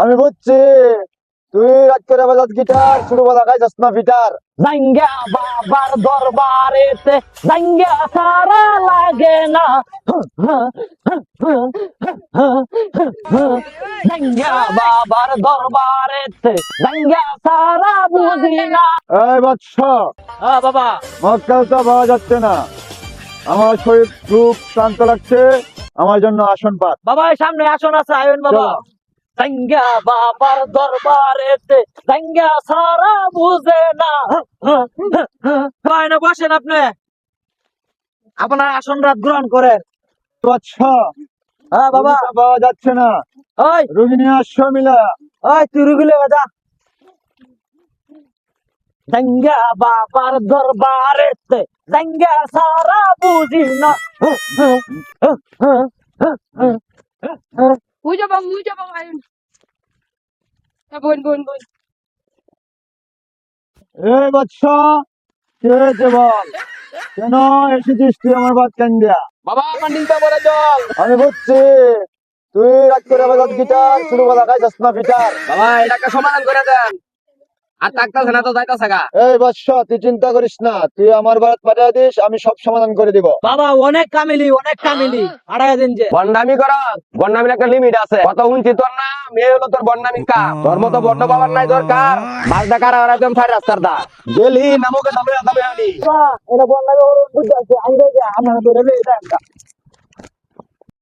আমি বুঝছি তুই রাত করে বাজাত গিটার শুরু বাজা খাই চশমা ফিটার? জাঙ্গা বাবার দরবারেতে জাঙ্গা সারা লাগে না। জাঙ্গা বাবার দরবারেতে জাঙ্গা সারা বুঝি না। এই বৎস হ্যাঁ বাবা। মক্কালটা পাওয়া যাচ্ছে না। আমার শরীর খুব ক্লান্ত লাগছে। আমার জন্য আসন পাত বাবা সামনে আসন আছে আয়ন বাবা। জাঙ্গা বাবার দরবারেতে জাঙ্গা সারা বুঝে না। ভাই না বসেন আপনি? আপনার আসন রাত গ্রহণ করেন। হ্যাঁ বাবা। যাচ্ছে না। ওই। রুগী নিয়ে আসছো মিলা? ওই তুই রুগিলে বাজা জাঙ্গা বাবার দরবারেতে জাঙ্গা সারা বুঝি না। Uy, ya vamos, uy. Ayun. Ya, bun, bun, bun. বৎস কে হয়েছে বল কেন এসেছিস তুই আমার বাদ কান্দিয়া বাবা আমার নিতে বলে জল আমি বুঝছি তুই রাত করে বাজাত গিটার শুরু করা খাই চশমা ফিটার বাবা এটাকে সমাধান করে দেন আর থাকতেছে না তো যাইতেছে গা। এই বৎস তুই চিন্তা করিস না তুই আমার বারাত পাঠিয়ে দিস আমি সব সমাধান করে দিব। বাবা অনেক কামিলি অনেক কামিলি। আড়াই দিন যে। বন্ডামি করা বন্ডামির একটা লিমিট আছে। কত উঞ্চি তোর না মেয়ে হলো তোর বন্ডামি কা তোর মতো বন্ড বাবার নাই দরকার। মাছ দেখা আর একদম ফাই রাস্তার দা। গেলি নামকে দামে দামে আনি। এটা বললাম ওর বুঝতে আছে। আমি দেখে আমার ধরে এটা